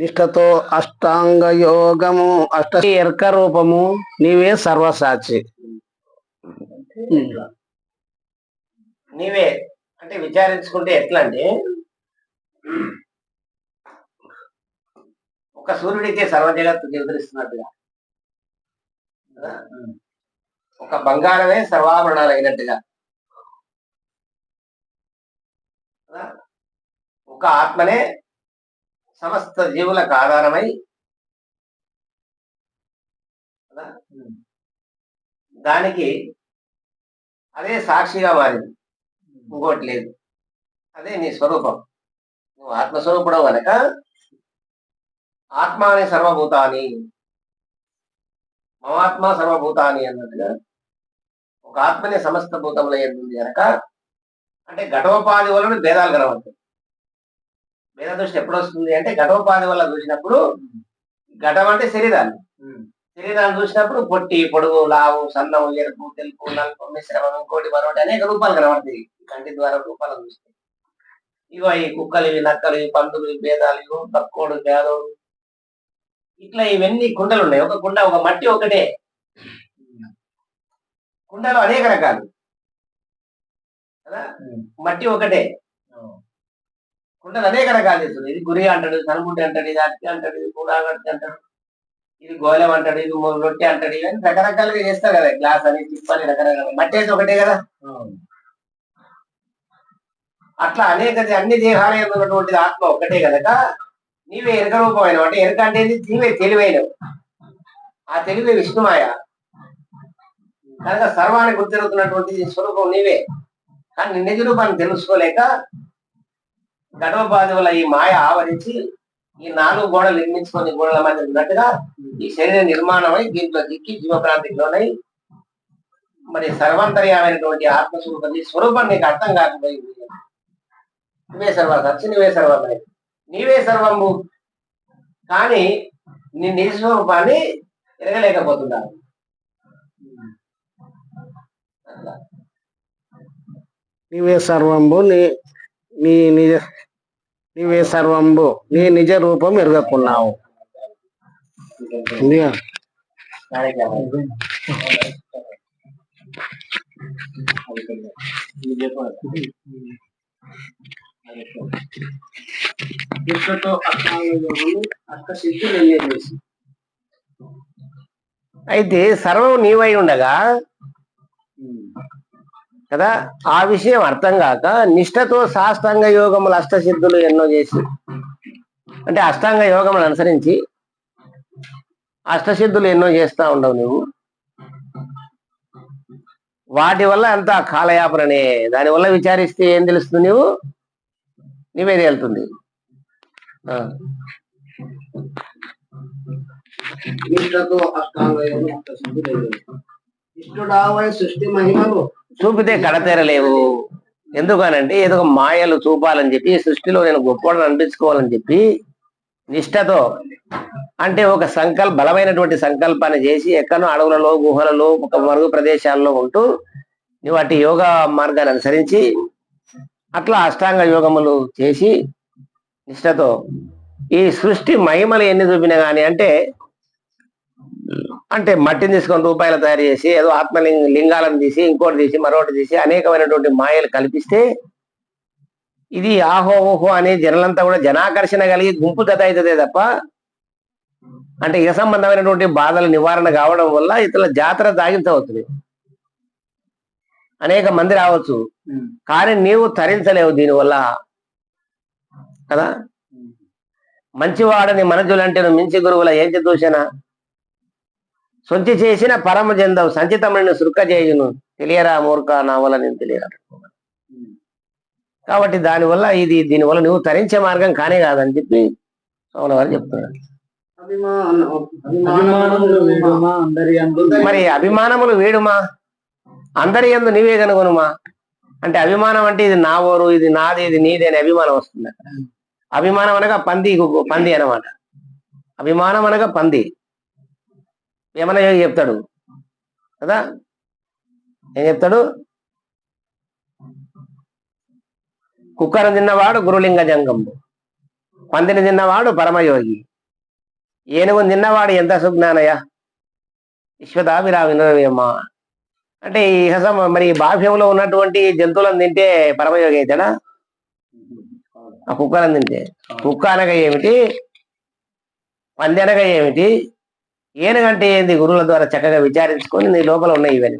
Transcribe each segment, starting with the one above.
నిష్ఠతో అష్టాంగ యోగము అష్ట ఎర్క రూపము నీవే సర్వసాచి నీవే అంటే విచారించుకుంటే ఎట్లా అంటే ఒక సూర్యుడికే సర్వ జగత్తు నిద్రిస్తున్నట్టుగా. ఒక బంగారమే సర్వాభరణాలు అయినట్టుగా ఒక ఆత్మనే సమస్త జీవులకు ఆధారమై? దానికి అదే సాక్షిగా మారింది. ఇంకోటి లేదు. అదే నీ స్వరూపం. నువ్వు ఆత్మస్వరూపుడు కనుక ఆత్మ అనే సర్వభూతాని. మమాత్మ సర్వభూతాని అన్నట్టుగా ఒక ఆత్మనే సమస్త భూతముల ఉంది కనుక అంటే ఘటోపాధి వలన భేదాలు కనబడతాయి. భేద దృష్టి ఎప్పుడు వస్తుంది అంటే ఘటోపాధి వల్ల చూసినప్పుడు ఘటం అంటే శరీరాన్ని శరీరాన్ని చూసినప్పుడు పొట్టి పొడుగు లావు సన్నం ఎరుపు తెలుపు నలుపు మిశ్రమం ఇంకోటి మరొకటి అనేక రూపాలు కనబడతాయి. కంటి ద్వారా రూపాలు చూస్తాయి ఇగో ఈ కుక్కలు ఇవి నక్కలు ఈ పందులు ఈ భేదాలు ఇగో తక్కువడు ఇట్లా ఇవన్నీ కుండలు ఉన్నాయి. ఒక కుండ ఒక మట్టి ఒకటే. కుండలు అనేక రకాలు. కదా? మట్టి ఒకటే. కుండలు అనేక రకాలు చేస్తుంది ఇది గురి అంటాడు సనుముట్టి అంటాడు ఇది అట్టి అంటాడు ఇది కూడాగట్టి అంటాడు ఇది గోళం అంటాడు ఇది రొట్టె అంటాడు ఇవన్నీ రకరకాలుగా చేస్తారు కదా. గ్లాస్ అని చిప్ అని రకరకాల మట్టి ఒకటే కదా. అట్లా అనేక అన్ని దేహాలు ఉన్నటువంటిది ఆత్మ ఒకటే కనుక నీవే ఎరుక రూపమైన అంటే ఎరుక అంటే నీవే తెలివైనవు. ఆ తెలివే విష్ణుమాయ. కనుక సర్వాన్ని గుర్తిరుగుతున్నటువంటి స్వరూపం నీవే. కానీ నిజ రూపాన్ని తెలుసుకోలేక గడవబాధ ఈ మాయ ఆవరించి ఈ నాలుగు గోడలు నిర్మించుకొని గోడల మధ్య ఉన్నట్టుగా ఈ శరీర నిర్మాణమై దీంట్లో దిక్కి జీవప్రాంతిలోనై మరి సర్వంతర్యమైనటువంటి ఆత్మస్వరూపం స్వరూపం నీకు అర్థం కాకపోయింది నువ్వే సర్వ సత్య నువ్వే సర్వమై నీవే సర్వము. కానీ నీ నిజ స్వరూపాన్ని ఎరగలేకపోతున్నారు నీవే సర్వంబు నీ నీ నిజ నీవే సర్వంబు నీ నిజ రూపం ఎరగకున్నావు. అయితే సర్వం నీవై ఉండగా కదా? ఆ విషయం అర్థం కాక నిష్ఠతో సాష్టాంగ యోగములు అష్టసిద్ధులు ఎన్నో చేసి అంటే అష్టాంగ యోగములు అనుసరించి అష్టసిద్ధులు ఎన్నో చేస్తా ఉండవు నువ్వు. వాటి వల్ల అంత కాలయాపననే దాని వల్ల విచారిస్తే ఏం తెలుస్తుంది నువ్వు నీవే తేలుతుంది. ఆ. అష్టాంగ చూపితే కడతెరలేవు ఎందుకనంటే ఏదో ఒక మాయలు చూపాలని చెప్పి సృష్టిలో నేను గొప్పవాడిని అనిపించుకోవాలని చెప్పి నిష్టతో అంటే ఒక సంకల్ప బలమైనటువంటి సంకల్పాన్ని చేసి ఎక్కడో అడవులలో గుహలలో ఒక మరుగు ప్రదేశాల్లో ఉంటూ నువ్వు అటు యోగా మార్గాన్ని అనుసరించి అట్లా అష్టాంగ యోగములు చేసి నిష్టతో ఈ సృష్టి మహిమలు ఎన్ని చూపినా కానీ అంటే అంటే మట్టిని తీసుకొని రూపాయలు తయారు చేసి ఏదో ఆత్మలింగ లింగాలను తీసి ఇంకోటి తీసి మరొకటి తీసి అనేకమైనటువంటి మాయలు కల్పిస్తే ఇది ఆహో ఓహో అనే జనులంతా కూడా జనాకర్షణ కలిగి గుంపు అవుతుందే తప్ప అంటే ఇక సంబంధమైనటువంటి బాధల నివారణ కావడం వల్ల ఇతరుల జాతర సాగించవచ్చు అనేక మంది రావచ్చు. కానీ నీవు తరించలేవు దీనివల్ల. కదా? మంచివాడని మనజులంటే మించి గురువుల ఏంచి దూషణ? సొంచి చేసిన పరమ జందం సంచితములను సురుక్క చేయును. తెలియరా మూర్ఖ నా వల్ల నేను తెలియరా కాబట్టి దానివల్ల ఇది దీనివల్ల నువ్వు తరించే మార్గం కానే కాదని చెప్పి సోమల వారు చెప్తున్నారు. మరి అభిమానములు వేడుమా? అందరి ఎందు నీవే కనుగొనుమా? అంటే అభిమానం అంటే ఇది నా ఊరు ఇది నాది ఇది నీది అనే అభిమానం వస్తుంది అక్కడ. అభిమానం అనగా పంది పంది అన్నమాట. అభిమానం అనగా పంది. ఏమన్నా చెప్తాడు? కదా? ఏం చెప్తాడు? కుక్కను తిన్నవాడు గురులింగ జంగం పందిని తిన్నవాడు పరమయోగి. ఏనుగు తిన్నవాడు ఎంత సుజ్ఞానయ్య? విశ్వదాభిరామ అంటే ఈ హసం మరి బాహ్యంలో ఉన్నటువంటి జంతువులను తింటే పరమయోగి అవుతాడా ఆ కుక్కలను తింటే. కుక్క అనగా ఏమిటి? పంది అనగా ఏమిటి? ఏనుగంటే ఏంది? గురువుల ద్వారా చక్కగా విచారించుకొని నీ లోపల ఉన్నాయి ఇవన్నీ.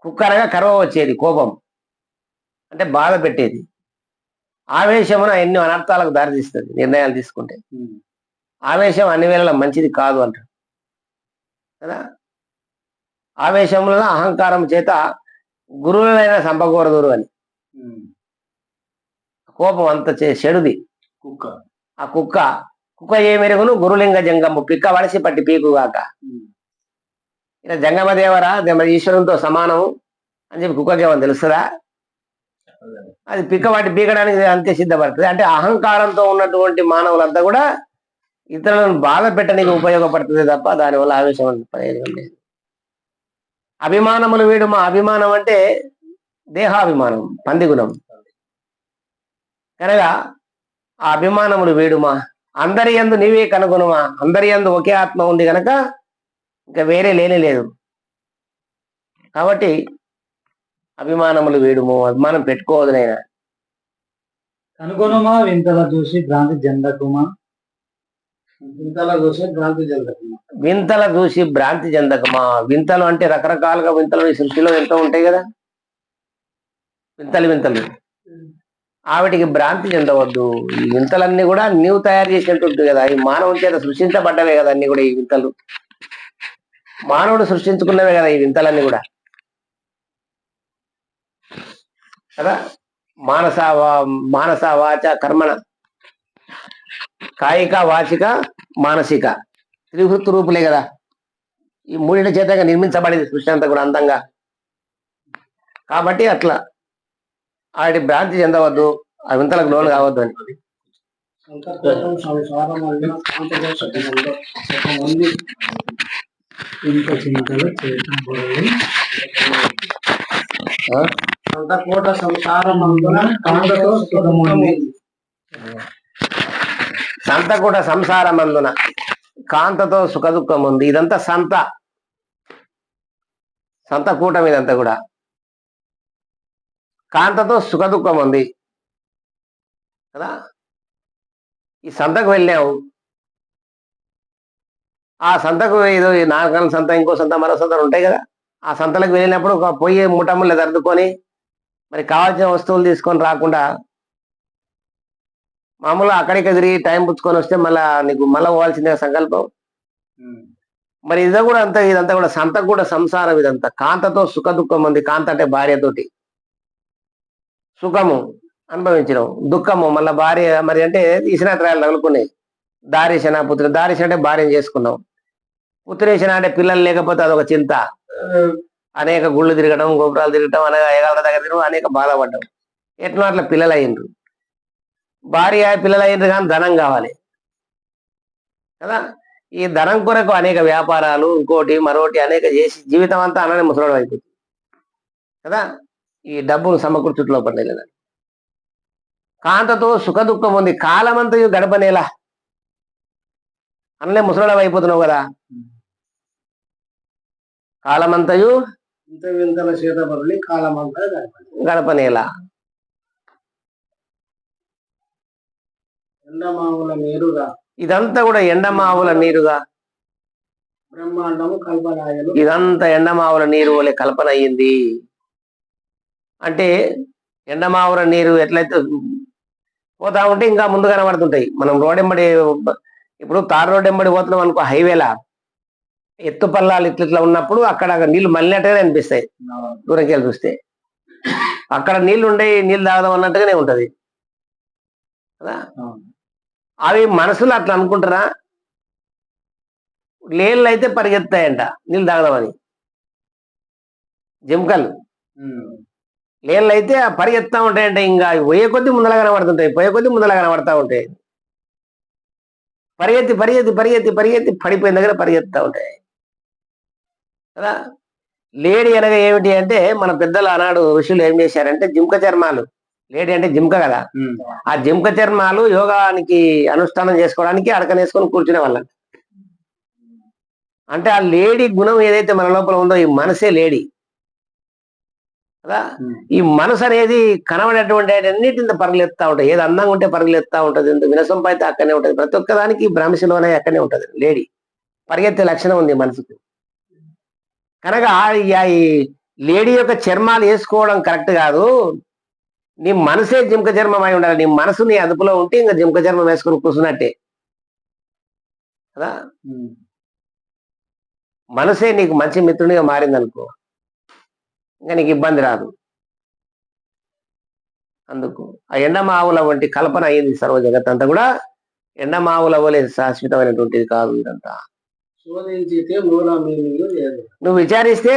కుక్క అనగా కర్వ వచ్చేది కోపం. అంటే బాధ పెట్టేది. ఆవేశమున ఎన్నో అనర్థాలకు దారితీస్తుంది నిర్ణయాలు తీసుకుంటే. ఆవేశం అన్ని వేళలా మంచిది కాదు అంటారు. కదా? ఆవేశంలో అహంకారం చేత గురువులైనా చంపకూడదు అని. కోపం అంత చే- చెడుది. కుక్క. ఆ కుక్క కుక్క ఏ మెరుగును గురులింగ జంగము. పిక్క వలసి పట్టి పీకుగాక. ఇలా జంగమ దేవరా దేవ- ఈశ్వరునితో సమానము అని చెప్పి కుక్కకి ఏమని తెలుస్తుందా అది పిక్క వాటి పీకడానికి అంతే సిద్ధపడుతుంది. అంటే అహంకారంతో ఉన్నటువంటి మానవులంతా కూడా ఇతరులను బాధ పెట్టడానికి ఉపయోగపడుతుంది తప్ప దానివల్ల ఆవేశం ప్రయోజనం లేదు. అభిమానములు వీడు మా అభిమానం అంటే దేహాభిమానం పంది గుణం. కనుక ఆ అభిమానములు వీడుమా అందరి యందు నీవే కనుగొనుమా? అందరి యందు ఒకే ఆత్మ ఉంది కనుక ఇంకా వేరే లేనే లేదు. కాబట్టి అభిమానములు వీడుము అభిమానం పెట్టుకోవద్దు నైనా కనుగొనుమా? వింతల చూసి భ్రాంతి చెందకుమా? ఇంతలా చూసి భ్రాంతి చెందకుండా వింతల చూసి భ్రాంతి చెందకమా? వింతలు అంటే రకరకాలుగా వింతలు ఈ సృష్టిలో ఎంతో ఉంటాయి కదా? వింతలు వింతలు. ఆవిటికి భ్రాంతి చెందవద్దు. ఈ వింతలన్నీ కూడా నీవు తయారు చేసినట్టు కదా. ఈ మానవుని చేత సృష్టించబడ్డవే కదా అన్ని కూడా ఈ వింతలు. మానవుడు సృష్టించుకున్నవే కదా ఈ వింతలన్నీ కూడా. కదా? మానస వా- మానస వాచ కర్మణ. కాయిక వాచిక మానసిక. త్రివృత్తి రూపులే కదా. ఈ మూడింటి చేతగా నిర్మించబడింది సృష్టి అంతా కూడా అందంగా. కాబట్టి అట్లా. ఆడి భ్రాంతి చెందవద్దు ఆ వింతలకు లోను కావద్దు అని. సంత సంసారం సంసారం అందున కాంతతో సుఖదుఖం సంసారమందున కాంతతో ఉంది ఇదంతా సంత. సంత కూటం ఇదంతా కూడా. కాంతతో సుఖ దుఃఖం ఉంది. కదా? ఈ సంతకు వెళ్ళావు. ఆ సంతకు ఏదో ఈ నాగల సంత ఇంకో సంత మరో సంతలు ఉంటాయి కదా? ఆ సంతలకు వెళ్ళినప్పుడు ఒక పొయ్యి ముఠములు దర్దుకొని మరి కావాల్సిన వస్తువులు తీసుకొని రాకుండా మామూలుగా అక్కడికి తిరిగి టైం పుచ్చుకొని వస్తే మళ్ళా నీకు మళ్ళా పోవాల్సిందే సంకల్పం? మరి ఇదే కూడా అంత ఇదంతా కూడా సంత కూడా సంసారం ఇదంతా. కాంతతో సుఖ దుఃఖం ఉంది కాంత అంటే భార్యతోటి. సుఖము అనుభవించడం దుఃఖము మళ్ళీ భార్య మరి అంటే ఇసినాత్రాలు తగులుకున్నాయి. దారేసిన పుత్ర దారేసిన అంటే భార్యను చేసుకున్నాం. పుత్రేసిన అంటే పిల్లలు లేకపోతే అదొక చింత. అనేక గుళ్ళు తిరగడం గోపురాలు తిరగడం అనేక ఏగాల దగ్గర తిరగడం అనేక బాధపడ్డం. ఎట్లా అట్లా పిల్లలు అయ్యిండ్రు భార్య పిల్లలు అయ్యిండ్రు కానీ ధనం కావాలి. కదా? ఈ ధనం కొరకు అనేక వ్యాపారాలు ఇంకోటి మరొకటి అనేక చేసి జీవితం అంతా అలానే ముసలాడు అయిపోతుంది. కదా? ఈ డబ్బును సమకూర్చుట్లో పడలేదు? కాంతతో సుఖ దుఃఖం ఉంది కాలమంతయు గడపనేలా. అన్నలే ముసలోడు అయిపోతున్నావు కదా. కాలమంతయు వింతల చేత బరులి కాలమంతా గడపనేలా. ఎండమావుల నీరుగా. ఇదంతా కూడా ఎండమావుల నీరుగా. బ్రహ్మాండము కల్పనాయలు ఇదంతా ఎండమావుల నీరు వలె కల్పన అయ్యింది. అంటే ఎండమావుల నీరు ఎట్లయితే పోతా ఉంటే ఇంకా ముందు కనబడుతుంటాయి. మనం రోడ్ ఎంబడి ఇప్పుడు తార్ రోడ్ ఎంబడి పోతున్నాం అనుకో హైవేలా ఎత్తు పల్లాలు ఇట్లా ఇట్లా ఉన్నప్పుడు అక్కడ నీళ్ళు మళ్ళినట్టుగానే అనిపిస్తాయి. దూరంకి వెళ్ళి చూస్తే. అక్కడ నీళ్ళు ఉండే నీళ్ళు తాగదాం అన్నట్టుగానే ఉంటది. కదా? అవి మనసులో అట్లా అనుకుంటారా? లేళ్ళు అయితే పరిగెత్తాయంట నీళ్ళు తాగదామని. జింకలు. లేళ్ళు అయితే పరిగెత్తా ఉంటాయంట ఇంకా పోయే కొద్దీ ముందల కనబడుతుంటాయి పోయే కొద్దీ ముందల కనబడతా ఉంటాయి. పరిగెత్తి పరిగెత్తి పరిగెత్తి పరిగెత్తి పడిపోయిన దగ్గర పరిగెత్తా ఉంటాయి. కదా? లేడీ అనగా ఏమిటి అంటే మన పెద్దలు ఆనాడు ఋషులు ఏం చేశారంటే జింక చర్మాలు. లేడీ అంటే జింక కదా? ఆ జింక చర్మాలు యోగానికి అనుష్ఠానం చేసుకోవడానికి అడకనేసుకొని కూర్చునే వాళ్ళం. అంటే ఆ లేడీ గుణం ఏదైతే మన లోపల ఉందో ఈ మనసే లేడీ. కదా? ఈ మనసు అనేది కనబడేటువంటి అన్నిటిని పరుగులెత్తా ఉంటాయి ఏది అందంగా ఉంటే పరుగులెత్తా ఉంటది. ఎంత వినసొంపు అయితే అక్కడనే ఉంటది. ప్రతి ఒక్కదానికి భ్రమశిలోనే అక్కడనే ఉంటది. లేడీ పరిగెత్తే లక్షణం ఉంది మనసుకు. కనుక ఈ లేడీ యొక్క చర్మాలు వేసుకోవడం కరెక్ట్ కాదు. నీ మనసే జింక చర్మం అయి ఉండాలి. నీ మనసు నీ అదుపులో ఉంటే ఇంకా జింక చర్మం వేసుకుని కూర్చున్నట్టే. కదా? మనసే నీకు మంచి మిత్రునిగా మారిందనుకో. ఇంకా నీకు ఇబ్బంది రాదు. అందుకు ఆ ఎండమావుల వంటి కల్పన అయింది సర్వ జగత్ అంతా కూడా. ఎండమావుల వలె శాశ్వతమైనటువంటిది కాదు ఇదంతా. నువ్వు విచారిస్తే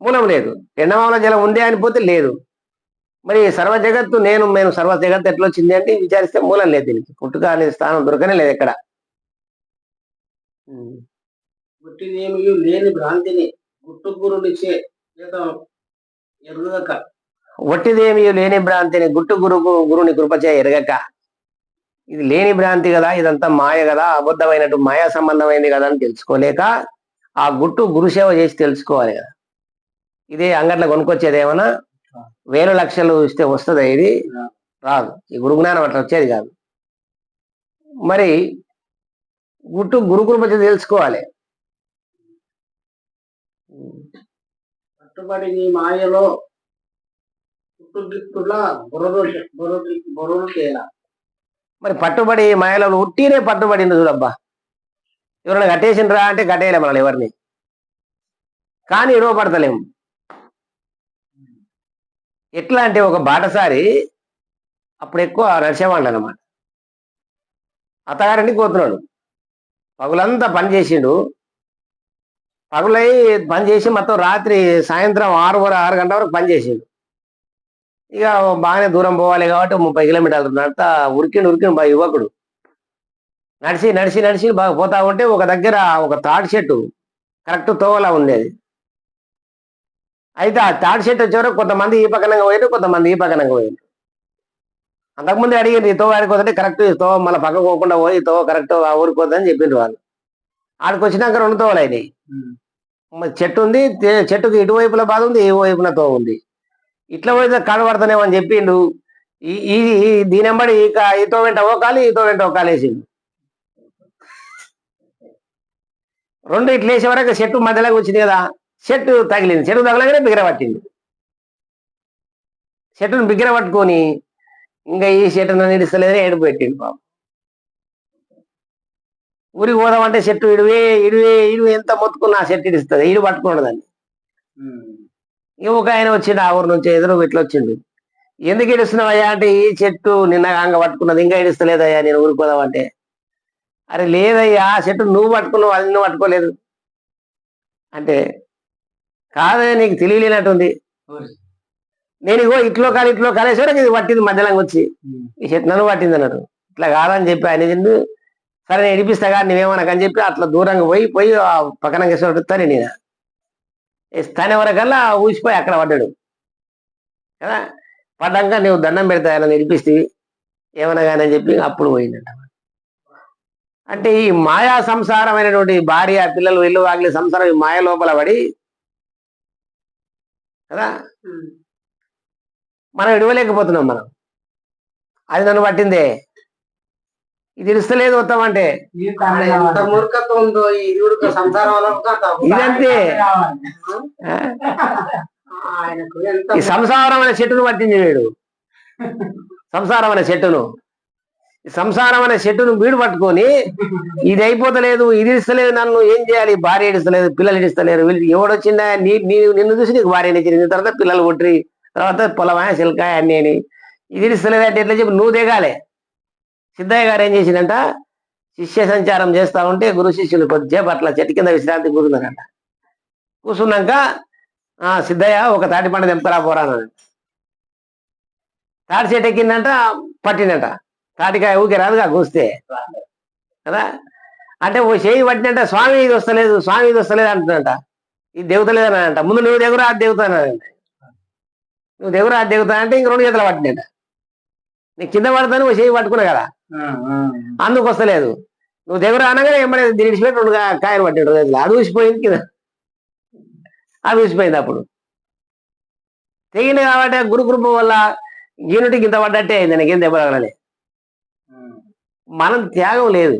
మూలం లేదు. ఎండమావుల జలం ఉంది అని పోతే లేదు. మరి సర్వ జగత్తు నేను నేను సర్వ జగత్తు ఎట్లా వచ్చింది అంటే విచారిస్తే మూలం లేదు దీనికి. పుట్టుక అనే స్థానం దొరకనే లేదు ఎక్కడ. లేని భ్రాంతిని గుట్టుగురునిచే చేత ఎరుగక. ఒట్టిదేమి లేని భ్రాంతిని గుట్టు గురుకు గురుని కృపచే ఎరగక. ఇది లేని భ్రాంతి కదా ఇదంతా మాయ కదా అబద్ధమైనట్టు మాయా సంబంధమైంది కదా అని తెలుసుకోలేక ఆ గుట్టు గురుసేవ చేసి తెలుసుకోవాలి కదా. ఇదే అంగట్లో కొనుక్కొచ్చేది ఏమన్నా? వేల లక్షలు ఇస్తే వస్తుంది ఇది? రాదు. ఈ గురు జ్ఞానం అట్లా వచ్చేది కాదు. మరి గుట్టు గురు కృపచే తెలుసుకోవాలి. కట్టుబడి నీ మాయలో పుట్టుగిట్టులా బుర్రలు బుర్రలు బుర్రలు తేలా మరి పట్టుబడి మాయలో ఉట్టినే పట్టుబడింది చూడబ్బా. ఎవరైనా కట్టేసిండ్రా అంటే కట్టేయలే మనల్ని ఎవరిని. కానీ ఇడవపడతలేము ఎట్లా అంటే ఒక బాటసారి అప్పుడు ఎక్కువ నడిచేవాళ్ళు అనమాట అత్తగారింటికి పోతున్నాడు. పగులంతా పని చేసిండు. పగులై పని చేసి మొత్తం రాత్రి సాయంత్రం ఆరు ఆరు గంటల వరకు పని చేసిండు. ఇక బాగానే దూరం పోవాలి కాబట్టి ముప్పై కిలోమీటర్లు నడత ఉరికిండు ఉరికిండు బాగా యువకుడు. నడిచి నడిచి నడిచి బాగా పోతా ఉంటే ఒక దగ్గర ఒక తాటి చెట్టు కరెక్ట్ తోవలా ఉండేది. అయితే ఆ తాటి చెట్టు వచ్చేవరకు కొంతమంది ఈ పక్కనంగా పోయారు కొంతమంది ఈ పక్కనంగా పోయారు అంతకుముందు అడిగింది ఈ తోవ ఆడికి వస్తే కరెక్ట్ ఈ తోవ మళ్ళీ పక్కకు పోకుండా పోయి తోవ కరెక్ట్ ఆ ఊరికి పోతుందని చెప్పిండ్రు వాళ్ళు. ఆడికి వచ్చినాక రెండు తోవలు అయినాయి. చెట్టు ఉంది చెట్టుకి ఇటువైపున బాధ ఉంది ఏ వైపున తో ఉంది. ఇట్లా పోయితే కనబడతానేమో అని చెప్పిండు. ఈ ఈ- ఈ దీనెంబడి ఈతో వెంట ఓ ఈతో వెంట ఓ రెండు ఇట్లా వేసే వరకు చెట్టు మధ్యలోకి వచ్చింది కదా చెట్టు తగిలింది. చెట్టు తగలగానే బిగ్గర పట్టింది. చెట్టును బిగ్గర పట్టుకొని ఇంకా ఈ చెట్టును నన్ను ఏడుపు పెట్టిండు పాపం. ఊరికి పోదామంటే చెట్టు ఇడివే ఇడివే ఇడివి ఎంత మొత్తుకున్నా ఆ చెట్టు ఇడుస్తుంది. ఇడు పట్టుకున్నాడు దాన్ని. ఇక ఒక ఆయన వచ్చిండు ఆ ఊరు నుంచి ఎదురు ఇట్లా వచ్చిండు. ఎందుకు ఇడుస్తున్నావయ్యా అంటే ఈ చెట్టు నిన్న అంగ పట్టుకున్నది ఇంకా ఇడుస్తలేదయ్యా నేను ఊరికి పోదామంటే. అరే లేదయ్యా ఆ చెట్టు నువ్వు పట్టుకున్నావు అది నువ్వు పట్టుకోలేదు. అంటే కాదే నీకు తెలియలేనట్టుంది. నేను ఇగో ఇట్లో కాలు ఇట్లో కాలేసరికి ఇది పట్టింది మధ్యలో వచ్చి. ఈ చెట్టు నన్ను పట్టింది అన్నాడు. ఇట్లా కాదని చెప్పి ఆయన సరే నేను ఇడిపిస్తా కానీ నువ్వేమనకని చెప్పి అట్లా దూరంగా పోయి పోయి ఆ పక్కన వేసుకుంటాను నేను స్థానం వరకల్లా ఊసిపోయి అక్కడ పడ్డాడు. కదా? పడ్డాక నువ్వు దండం పెడతా ఆయన నిలిపిస్తే ఏమన్నా కానీ అని చెప్పి అప్పుడు పోయిందంట. అంటే ఈ మాయా సంసారమైనటువంటి భార్య పిల్లలు ఇల్లు వాగిలి సంసారం ఈ మాయ లోపల పడి కదా? మనం ఇడవలేకపోతున్నాం మనం. అది నన్ను పట్టిందే. ఇది ఇడుస్తలేదు వస్తామంటే ఇదంతే. ఈ సంసారం అనే చెట్టును పట్టింది వీడు. సంసారం అనే చెట్టును. సంసారం అనే చెట్టును వీడు పట్టుకొని ఇది అయిపోతలేదు ఇది ఇస్తలేదు నన్ను ఏం చేయాలి? భార్య ఇస్తలేదు పిల్లలు ఇస్తలేరు వీళ్ళు ఎవడొచ్చిందా నీ నిన్ను చూసి నీకు భార్య నచ్చింది తర్వాత పిల్లలు పుట్టి తర్వాత పొలమాయ సిల్కాయ అన్ని అని. ఇది ఇస్తలేదు అంటే ఎట్లా చెప్పి? నువ్వు దిగాలి. సిద్ధయ్య గారు ఏం చేసిందంట? శిష్య సంచారం చేస్తా ఉంటే గురు శిష్యులు కొద్దిసేపు అట్లా చెట్టు కింద విశ్రాంతి కూర్చున్నారంట. కూర్చున్నాక ఆ సిద్ధయ్య ఒక తాటి పండు తెంపరా పోరాను తాటి చెట్టు ఎక్కిందంట పట్టిందంట. తాటికాయ ఊకే రాదుగా కూస్తే కదా? అంటే ఓ చేయి పట్టినంట స్వామి ఇది వస్తలేదు స్వామి ఇది వస్తలేదు అంటున్నట ఇది దేవతలేదని అంట ముందు నువ్వు దగ్గర అది దేవతానంట నువ్వు దగ్గర అది దేవతా అంటే ఇంక రెండు చేతులు పట్టినట నీకు కింద పడతాను చేయి పట్టుకున్నా కదా. అందుకు వస్తలేదు. నువ్వు దగ్గర అనగానే ఏమన్నా దిడిచిపెట్టి రెండు కాయలు పట్టాడు అది ఊసిపోయింది కింద. అది ఊసిపోయింది అప్పుడు. తెగింది కాబట్టి గురు కృప వల్ల యూనిట్కి ఇంత పడ్డట్టే అయింది నాకేం దెబ్బ తగలలే మనం త్యాగం లేదు.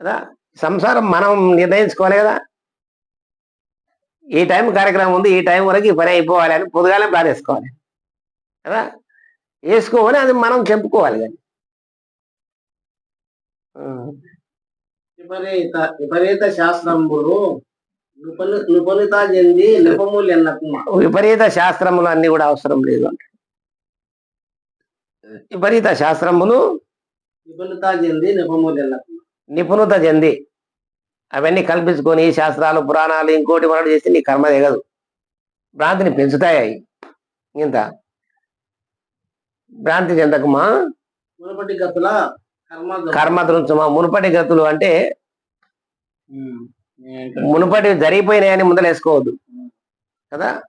కదా? సంసారం మనం నిర్ణయించుకోవాలి కదా? ఈ టైం కార్యక్రమం ఉంది ఈ టైం వరకు ఈ పని అయిపోవాలి అని పొద్దుగానే ప్లాన్ వేసుకోవాలి. కదా? వేసుకోవాలి అది మనం చెప్పుకోవాలి కానీ. విపరీత విపరీత శాస్త్రంబులు నిపుణ నిపుణత చెంది నిపములు ఎన్నకు విపరీత శాస్త్రములు అన్ని కూడా అవసరం లేదు అంట. విపరీత శాస్త్రములు నిపుణత చెంది నిపములు ఎన్నకు నిపుణత చెంది. అవన్నీ కల్పించుకొని ఈ శాస్త్రాలు పురాణాలు ఇంకోటి మరొకటి చేస్తే నీ కర్మ దిగదు భ్రాంతిని పెంచుతాయి ఇంత. భ్రాంతి చెందకమా? మునుపటి గతుల కర్మ దృంచమా? మునుపటి గతులు అంటే మునుపటి జరిగిపోయినాయని ముందలేసుకోవద్దు. కదా?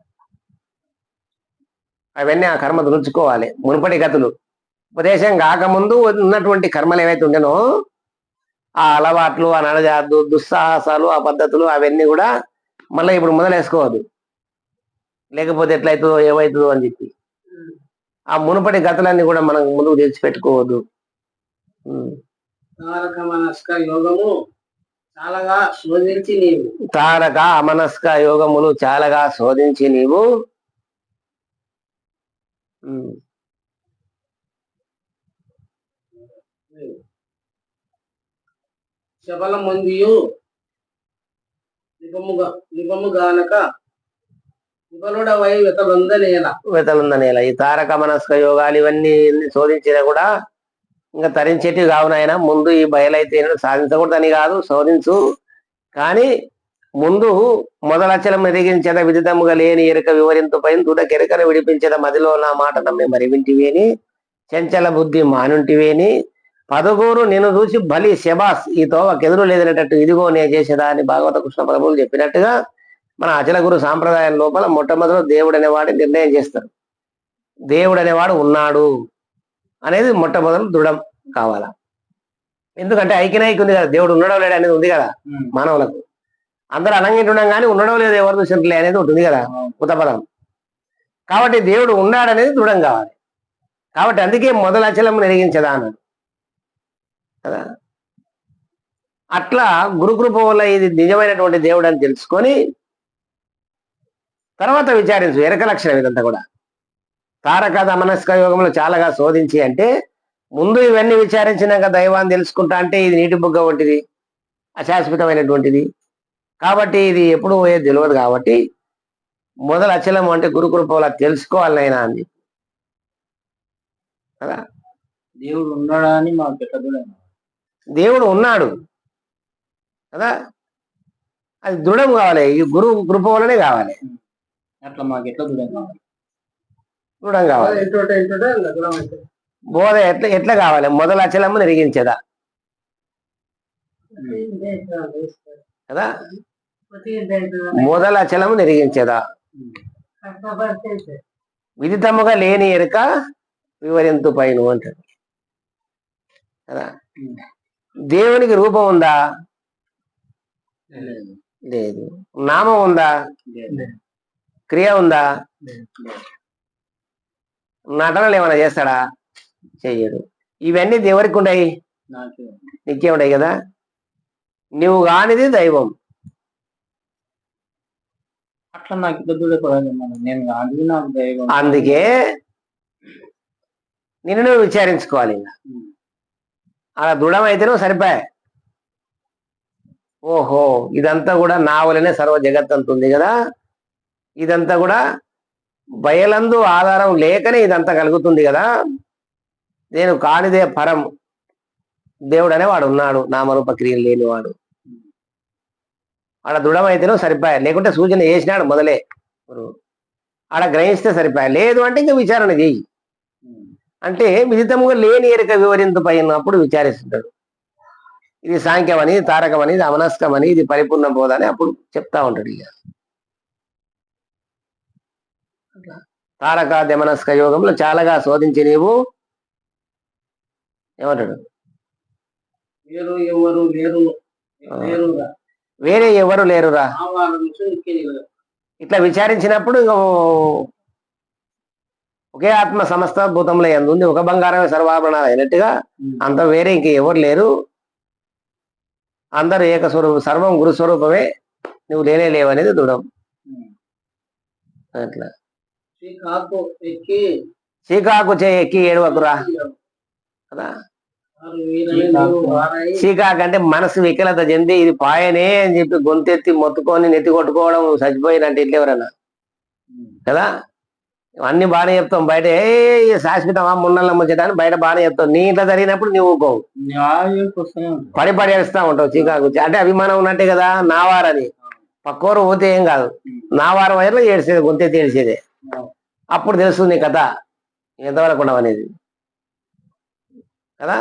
అవన్నీ ఆ కర్మ దులుచుకోవాలి మునుపటి గతులు. ఉపదేశం కాకముందు ఉన్నటువంటి కర్మలు ఏవైతే ఉండేనో ఆ అలవాట్లు ఆ నడజాదు దుస్సాహసాలు ఆ పద్ధతులు అవన్నీ కూడా మళ్ళీ ఇప్పుడు మొదలేసుకోవద్దు. లేకపోతే ఎట్లయితుందో ఏమవుతుందో అని చెప్పి. ఆ మునుపటి గతులన్నీ కూడా మనం ముందుకు తెచ్చిపెట్టుకోవద్దు. తారక మనస్క యోగము చాలాగా శోధించి నీవు. తారక అమనస్క యోగములు చాలాగా శోధించి నీవు. ఉమ్, శబల మందియు నిపముగా నిపముగానక వితలొందనేల. ఈ తారక మనస్క యోగాలు ఇవన్నీ శోధించినా కూడా ఇంకా తరించేటివి కావునాయన ముందు ఈ బయలైతే సాధించకూడదని కాదు శోధించు. కానీ ముందు మొదలచలం ఎదిగించద విదితముగా లేని ఎరుక వివరింతపై పైన తుద విడిపించద మదిలో నా మాట నమ్మి మరి వింటివేని చంచల బుద్ధి మానుంటివేని పదగూరు నేను చూసి బలి శబాస్ ఈ తోవకెదురు లేదనేటట్టు ఇదిగో నే చేసేదా అని భాగవత కృష్ణ ప్రభువులు చెప్పినట్టుగా మన అచల గురు సాంప్రదాయం లోపల మొట్టమొదటి దేవుడు అనేవాడు నిర్ణయం చేస్తారు. దేవుడు అనేవాడు ఉన్నాడు అనేది మొట్టమొదటి దృఢం కావాలా? ఎందుకంటే ఐక్యనాయికి ఉంది కదా దేవుడు ఉండడం లేడు అనేది ఉంది కదా మానవులకు. అందరూ అనంగిటుండం కానీ ఉండడం లేదు ఎవరు చూసినట్లే అనేది ఉంటుంది కదా ఉతపదం కాబట్టి దేవుడు ఉన్నాడనేది దృఢం కావాలి. కాబట్టి అందుకే మొదల అచలం నెరిగించదా అన్నాడు కదా? అట్లా గురుకృప వల్ల ఇది నిజమైనటువంటి దేవుడు అని తెలుసుకొని తర్వాత విచారించు ఎరక లక్షణం ఇదంతా కూడా. తారక దమనస్క యోగంలో చాలాగా శోధించి అంటే ముందు ఇవన్నీ విచారించినాక దైవాన్ని తెలుసుకుంటా అంటే ఇది నీటి బుగ్గ వంటిది అశాశ్వతమైనటువంటిది. కాబట్టి ఇది ఎప్పుడు పోయేది తెలియదు కాబట్టి మొదలు అచలం అంటే గురుకృప వల్ల తెలుసుకోవాలైనా అని. కదా? దేవుడు ఉన్నాడా అని పెట్టదు దేవుడు ఉన్నాడు. కదా? అది దృఢం కావాలి. ఈ గురువు కృప వల్లనే కావాలి. అట్లా మాకు ఎట్లా దూరం కావాలి. దృఢం కావాలి బోధ ఎట్లా ఎట్లా కావాలి? మొదలు అచలము నెరిగించదా కదా? మొదల అచలము నెరిగించదా విదితముగా లేని ఎరుక వివరింతు పైన అంటాడు కదా? దేవునికి రూపం ఉందా? లేదు. నామం ఉందా? క్రియ ఉందా? నటనలు ఏమైనా చేస్తాడా? చెయ్యడు ఇవన్నీ దేవునికి ఉండయి నాకు. ఉండయి కదా? నువ్వు కానిది దైవం. అట్లా నాకు నేను అందుకే నిన్ను నువ్వు విచారించుకోవాలి అలా దృఢమైతే నువ్వు సరిపోయా. ఓహో ఇదంతా కూడా నా వలనే సర్వ జగత్ అంత ఉంది కదా? ఇదంతా కూడా బయలందు ఆధారం లేకనే ఇదంతా కలుగుతుంది కదా. నేను కానిదే పరం. దేవుడు అనేవాడు ఉన్నాడు నామరూప క్రియలు లేనివాడు. ఆడ దృఢమైతేనో సరిపోయా లేకుంటే సూచన చేసినాడు మొదలే. గురువు. ఆడ గ్రహిస్తే సరిపోయా లేదు అంటే ఇంకా విచారణ చెయ్యి అంటే విదితముగా లేని ఎరుక వివరింపైన అప్పుడు విచారిస్తుంటాడు ఇది సాంఖ్యమని అని ఇది అమనస్కమని ఇది పరిపూర్ణ బోధ అని అప్పుడు చెప్తా ఉంటాడు ఇక అట్లా. తారక దమనస్క యోగంలో చాలాగా శోధించి నీవు ఏమంటాడు? వేరు ఎవరు లేరు. వేరే ఎవరు లేరురా? ఇట్లా విచారించినప్పుడు ఒకే ఆత్మ సమస్త భూతంలో ఎందు ఉంది. ఒక బంగారమే సర్వాభరణాలు అయినట్టుగా అంత వేరే ఇంక ఎవరు లేరు. అందరూ ఏక స్వరూపం సర్వం గురు స్వరూపమే. నువ్వు లేనే లేవు అనేది దృఢం. అట్లా. శ్రీకాకు ఎక్కి శ్రీకాకు చే ఎక్కి ఏడవకురా కదా శ్రీకాకు అంటే మనసు వికలత చెంది ఇది పాయనే అని చెప్పి గొంతెత్తి మొత్తుకొని నెత్తి కొట్టుకోవడం చచ్చిపోయినట్టు ఇట్లా ఎవరన్నా కదా? అన్ని బాగానే చెప్తాం బయట. ఏ శాశ్వతమా మున్నల్ల ముచ్చటాన్ని బయట బాగానే చెప్తాం. నీ ఇంట్లో జరిగినప్పుడు నువ్వు ఊకోవు పడి పడి ఏడుస్తా ఉంటావు చీకాకు వచ్చి. అంటే అభిమానం ఉన్నట్టే కదా నా వారని. పక్కోరు పోతే ఏం కాదు. నా వారం వైర్లో ఏడ్చేది గొంతెత్తి ఏడ్చేదే. అప్పుడు తెలుస్తుంది నీ కథ. ఎంతవరకు ఉండవు అనేది. కదా?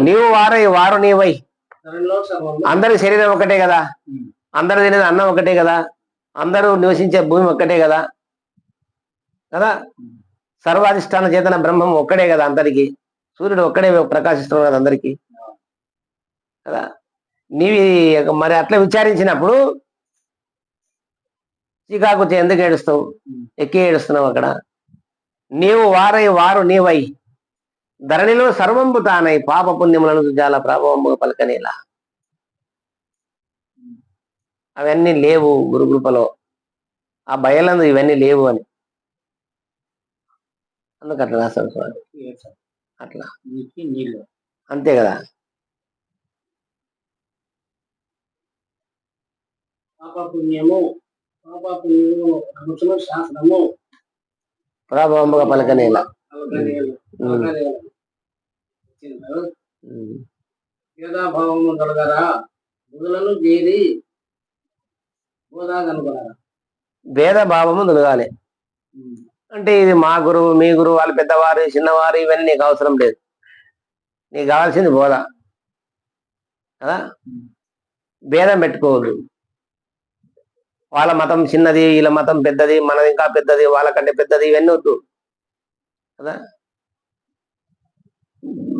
నీవు వారై వారు నీవు. అందరి శరీరం ఒకటే కదా. అందరు తినేది అన్నం ఒకటే కదా? అందరూ నివసించే భూమి ఒక్కటే కదా? కదా? సర్వాధిష్టాన చేతన బ్రహ్మం ఒక్కడే కదా అందరికి. సూర్యుడు ఒక్కడే ప్రకాశిస్తున్నాడు కదా అందరికి. కదా? నీవి మరి అట్లా విచారించినప్పుడు చికాకు ఎందుకు ఏడుస్తావు? ఎక్కి ఏడుస్తున్నావు అక్కడ? నీవు వారై వారు నీవై. ధరణిలో సర్వంబు తానై పాప పుణ్యములను జాల ప్రభావము పలకనేలా. అవన్నీ లేవు గురుకృపలో ఆ బయలందు ఇవన్నీ లేవు అని. అందుకు అట్లా స్వామి. అట్లా. అంతే కదా? పాపపుణ్యము పాపపుణ్యము ప్రభావముగా పలకనేలా. భేదాభావము కలగరా? బుధులను చేరి బోధా కనుగొనరా భేద భావము తొలగాలి అంటే ఇది మా గురువు మీ గురువు వాళ్ళు పెద్దవారు చిన్నవారు ఇవన్నీ నీకు అవసరం లేదు. నీకు కావాల్సింది బోధ. కదా? భేదం పెట్టుకోవద్దు. వాళ్ళ మతం చిన్నది వీళ్ళ మతం పెద్దది మనది ఇంకా పెద్దది వాళ్ళకంటే పెద్దది ఇవన్నీ వద్దు. కదా?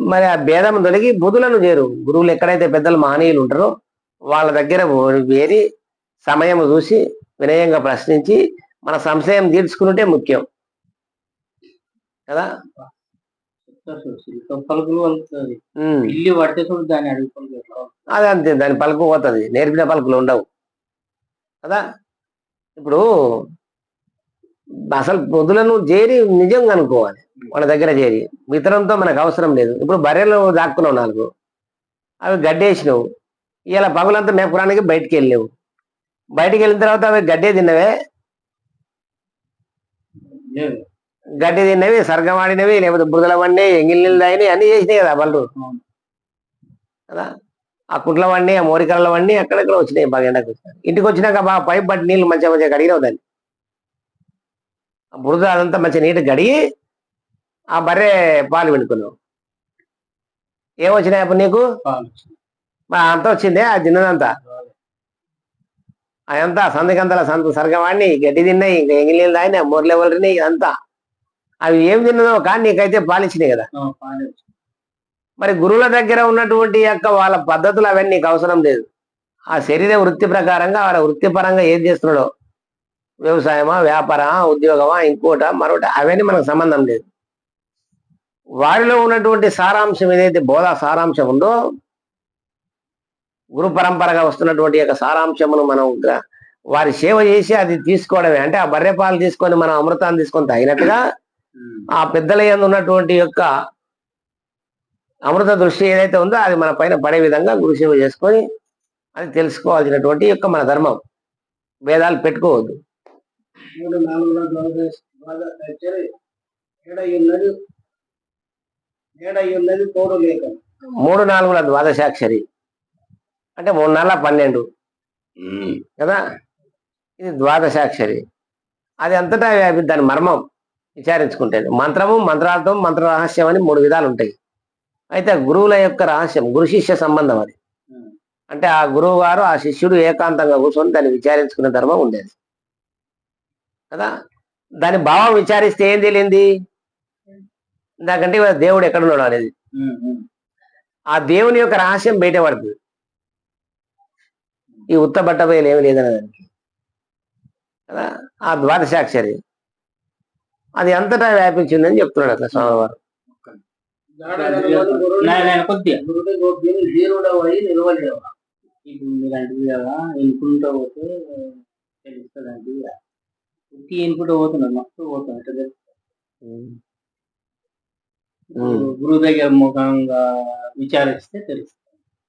మరి ఆ భేదం తొలగి బుధులను చేరు. గురువులు ఎక్కడైతే పెద్దలు మహనీయులు ఉంటారో వాళ్ళ దగ్గర వేరి సమయం చూసి వినయంగా ప్రశ్నించి మన సంశయం తీర్చుకుంటే ముఖ్యం. కదా. అదే అంతే దాని పలుకు పోతుంది. నేర్పిన పలుకులు ఉండవు. కదా? ఇప్పుడు అసలు పొద్దులను చేరి నిజంగా అనుకోవాలి. వాళ్ళ దగ్గర చేరి మిత్రంతో మనకు అవసరం లేదు. ఇప్పుడు బర్రెలు దాక్కున్నావు నాలుగు. అవి గడ్డేసినావు. ఇలా పగులంతా మేపురానికి బయటికి వెళ్ళావు బయటికి వెళ్ళిన తర్వాత అవి గడ్డే తిన్నవే. గడ్డి తిన్నవి సర్గం ఆడినవి లేకపోతే బురదల ఎంగిల్ నీళ్ళు తాగినవి అన్ని చేసినాయి కదా అవును. కదా? ఆ కుట్ల వండి ఆ మోరికల వండి అక్కడక్కడ వచ్చినాయి బాగా ఎండకు. వచ్చినాయి. ఇంటికి వచ్చినాక బాగా పైప్ బట్టి నీళ్ళు మంచిగా మంచిగా కడిగినావు దాన్ని. బురద అదంతా మంచిగా నీట్ కడిగి ఆ బర్రె పాలు పిండుకున్నావు. ఏమొచ్చినాయి అప్పుడు నీకు? అంతా వచ్చిందే ఆ చిన్నదంతా అదంతా సందకంతల సంత సరగవాడిని గడ్డి తిన్నాయి ఇంకా ఎంగిల్ నీళ్ళు తాగినాయి మోర్లు ఎవరినాయి అంతా అవి ఏం తిన్నదో కానీ నీకైతే పాలిచ్చినాయి కదా. మరి గురువుల దగ్గర ఉన్నటువంటి యొక్క వాళ్ళ పద్ధతులు అవన్నీ నీకు అవసరం లేదు. ఆ శరీర వృత్తి ప్రకారంగా వాళ్ళ వృత్తిపరంగా ఏం చేస్తున్నాడో? వ్యవసాయమా వ్యాపారమా ఉద్యోగమా ఇంకోట మరొకటి అవన్నీ మనకు సంబంధం లేదు. వారిలో ఉన్నటువంటి సారాంశం ఏదైతే బోధ సారాంశం ఉందో గురు పరంపరగా వస్తున్నటువంటి యొక్క సారాంశమును మనం వారి సేవ చేసి అది తీసుకోవడమే. అంటే ఆ బర్రె పాలు తీసుకొని మనం అమృతాన్ని తీసుకొని తాగినట్టుగా. ఆ పెద్దల ఉన్నటువంటి యొక్క అమృత దృష్టి ఏదైతే ఉందో అది మన పైన పడే విధంగా గురు సేవ చేసుకొని అది తెలుసుకోవాల్సినటువంటి యొక్క మన ధర్మం. భేదాలు పెట్టుకోవద్దు. మూడు నాలుగుల ద్వాదశాక్షరి. అంటే మూడు నెలల పన్నెండు. కదా? ఇది ద్వాదశాక్షరి. అది అంతటా దాని మర్మం. విచారించుకుంటే మంత్రము మంత్రాలతో మంత్ర రహస్యం అని మూడు విధాలు ఉంటాయి. అయితే గురువుల యొక్క రహస్యం గురు శిష్య సంబంధం అది. అంటే ఆ గురువు గారు ఆ శిష్యుడు ఏకాంతంగా కూర్చొని దాన్ని విచారించుకునే ధర్మం ఉండేది. కదా? దాని భావం విచారిస్తే ఏం తెలియంది? ఇందాకంటే దేవుడు ఎక్కడున్నాడు అనేది. ఆ దేవుని యొక్క రహస్యం బయటపడుతుంది. ఈ ఉత్త బట్టబయలు ఏమి లేదని దానికి కదా? ఆ ద్వాదశాక్షరి. అది అంతటా వ్యాపించిందని చెప్తున్నాడు అట్లా స్వామివారు. గోప్యం ధీరుడవై నిలవలేవు ఇప్పుడు మీలాంటివి కదా ఎన్నుకుంటూ పోతే తెలుస్తుందండి ఉత్తి ఎన్నుకుంటూ పోతున్నారు మస్తు పోతున్నారు ఎట్లా తెలుస్తుంది? గురువు దగ్గర ముఖంగా విచారిస్తే తెలుస్తుంది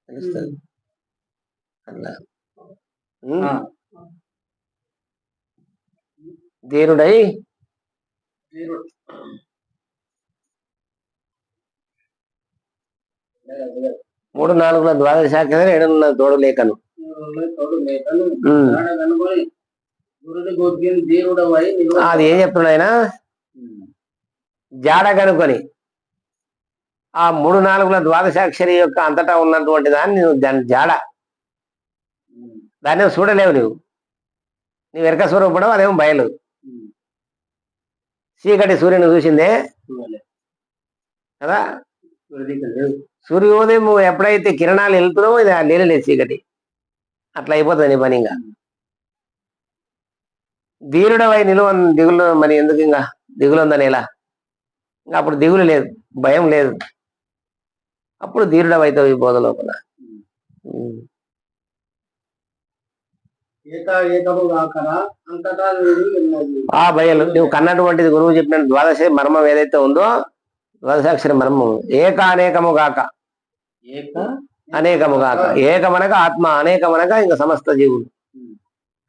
తెలుస్తుంది అట్లా ఆ, ధీరుడై ధీరుడు మూడు నాలుగుల ద్వాదశాక్షరి ఏడున్న తోడు లేఖను అది ఏం చెప్తున్నాడు ఆయన? జాడ కనుకొని. ఆ మూడు నాలుగుల ద్వాదశాక్షరి యొక్క అంతటా ఉన్నటువంటి దాన్ని నువ్వు దాని జాడ. దాన్ని నువ్వు చూడలేవు నువ్వు నీ వెనక స్వరూపడం అదేమో బయలు. చీకటి సూర్యుని చూసిందే. కదా. సూర్యోదయం ఎప్పుడైతే కిరణాలు వెళ్తుందో ఇది ఆ నీళ్ళనే చీకటి. అట్లా అయిపోతుంది నీ పని ఇంకా. ధీరుడవై నిలువ దిగులు మరి ఎందుకు ఇంకా? దిగులు ఉందని ఎలా ఇంకా అప్పుడు దిగులు లేదు భయం లేదు. అప్పుడు ధీరుడవైతావు ఈ బోధ లోపల. ఏక ఏకము ఆ భయాలు నువ్వు కన్నటువంటిది గురువు చెప్పిన ద్వాదశ మర్మం ఏదైతే ఉందో ద్వాదశాక్షర మర్మం. ఏకానేకము కాక గాక. ఏక అనేకము గాక ఏకమనగా ఆత్మ అనేకమనగా ఇంకా సమస్త జీవులు.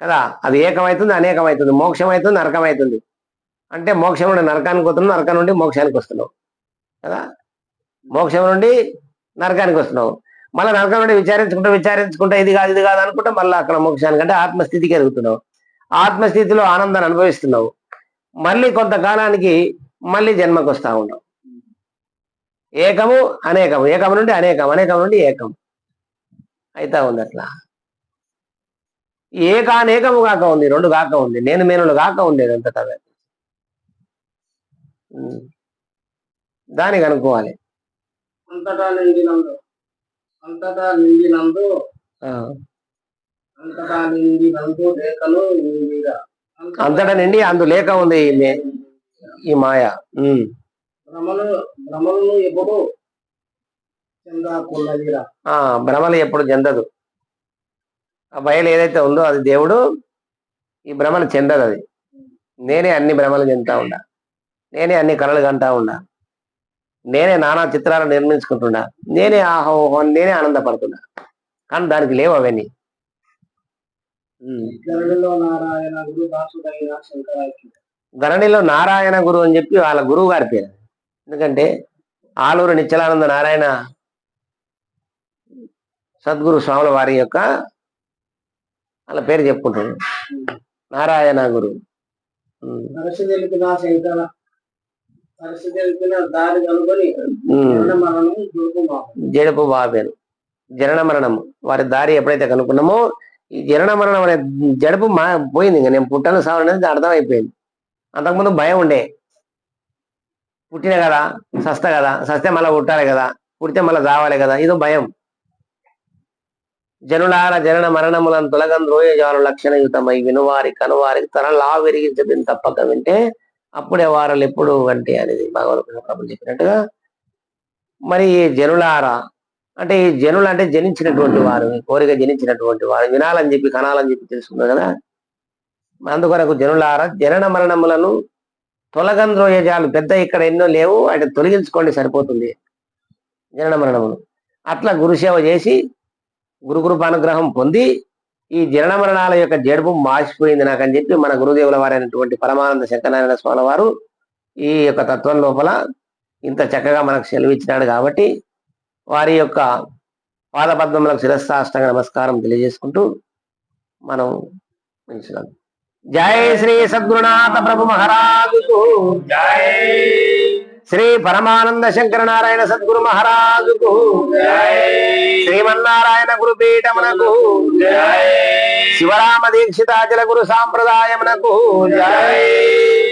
కదా? అది ఏకమైతుంది అనేకమైతుంది. మోక్షం అవుతుంది నరకం అవుతుంది అంటే మోక్షం నుండి నరకానికి వస్తున్నావు నరకం నుండి మోక్షానికి వస్తున్నావు. కదా? మోక్షం నుండి నరకానికి వస్తున్నావు. మళ్ళీ నరకం నుండి విచారించుకుంటూ విచారించుకుంటూ ఇది కాదు ఇది కాదు అనుకుంటా మళ్ళీ అక్కడ మోక్షానికి అంటే ఆత్మస్థితికి ఎదుగుతున్నావు. ఆత్మస్థితిలో ఆనందాన్ని అనుభవిస్తున్నావు. మళ్ళీ కొంతకాలానికి మళ్ళీ జన్మకు వస్తా ఉన్నావు. ఏకము అనేకము. ఏకము నుండి అనేకం అనేకం నుండి ఏకం అయితా ఉంది అట్లా. ఏక అనేకము కాక ఉంది రెండు కాక ఉంది. నేను మేనులు కాక ఉంది అంత ఉమ్. దానికి అనుకోవాలి. అంతటా నిండినందు అంతటా నిండినందు. అంతటా నిండినందు నిండిగా అంతటా నిండి అందు లేక ఉంది ఈ మాయ. భ్రమలు ఎప్పుడు చెందాకున్నదిరా ఆ భ్రమలు ఎప్పుడు చెందదు. ఆ బయలు ఏదైతే ఉందో అది దేవుడు ఈ భ్రమలు చెందదు అది. నేనే అన్ని భ్రమలు చెందుతా ఉండా. నేనే అన్ని కళలు కంటా ఉండా. నేనే నానా చిత్రాలు నిర్మించుకుంటున్నా నేనే ఆహో ఓహో అని నేనే ఆనందపడుతున్నా కానీ దానికి లేవు అవన్నీ. ఉమ్. గరుడిలో నారాయణ గురు దాసుడైన శంకరాకి ధరణిలో నారాయణ గురు అని చెప్పి వాళ్ళ గురువు గారి పేరు. ఎందుకంటే ఆలూరు నిత్యలానంద నారాయణ సద్గురు స్వాముల వారి యొక్క వాళ్ళ పేరు చెప్పుకుంటున్నాడు నారాయణ గురు. జడపు బాబేను జనన మరణం వారి దారి ఎప్పుడైతే కనుక్కున్నామో ఈ జనన మరణం అనే జడపు మా పోయింది ఇంకా. నేను పుట్టను సావు అనేది అర్థమైపోయింది. అంతకుముందు భయం ఉండే. పుట్టిన కదా సస్త కదా సస్తే మళ్ళీ పుట్టాలి కదా పుడితే మళ్ళీ రావాలి కదా ఇదో భయం. జనులార జనన మరణములను తొలగం రోయజాలు లక్షణయుతమై వినువారి కనువారికి తనలా విరిగించబిన్ తప్పక వింటే అప్పుడే వారలు ఎప్పుడు అంటే అనేది భగవద్గీత ప్రభులు చెప్పినట్టుగా మరి ఈ జనులార అంటే ఈ జనులు అంటే జనించినటువంటి వారు కోరిక జనించినటువంటి వారు వినాలని చెప్పి కనాలని చెప్పి తెలుసుకున్నారు కదా. అందుకొరకు జనులార జనన మరణములను తొలగంధ్రోయజాలు పెద్ద ఇక్కడ ఎన్నో లేవు అంటే తొలగించుకోండి సరిపోతుంది. జనన మరణములు. అట్లా గురుసేవ చేసి గురుకృప అనుగ్రహం పొంది ఈ జనన మరణాల యొక్క జడుపు మార్చిపోయింది నాకు అని చెప్పి మన గురుదేవుల వారైనటువంటి పరమానంద శంకరనారాయణ స్వామి వారు ఈ యొక్క తత్వం లోపల ఇంత చక్కగా మనకు సెలవిచ్చినాడు కాబట్టి వారి యొక్క పాదపద్మములకు శిరస్థాష్టంగా నమస్కారం తెలియజేసుకుంటూ మనం ఉంచుదాం జై శ్రీ సద్గురునాథ ప్రభు మహారాజుకు జై. శ్రీ పరమానంద శంకర నారాయణ సద్గురు మహారాజుకు జై. శ్రీమన్నారాయణ గురుపీఠమునకు జై. శివరామ దీక్షితాచల గురు సాంప్రదాయమునకు. జై.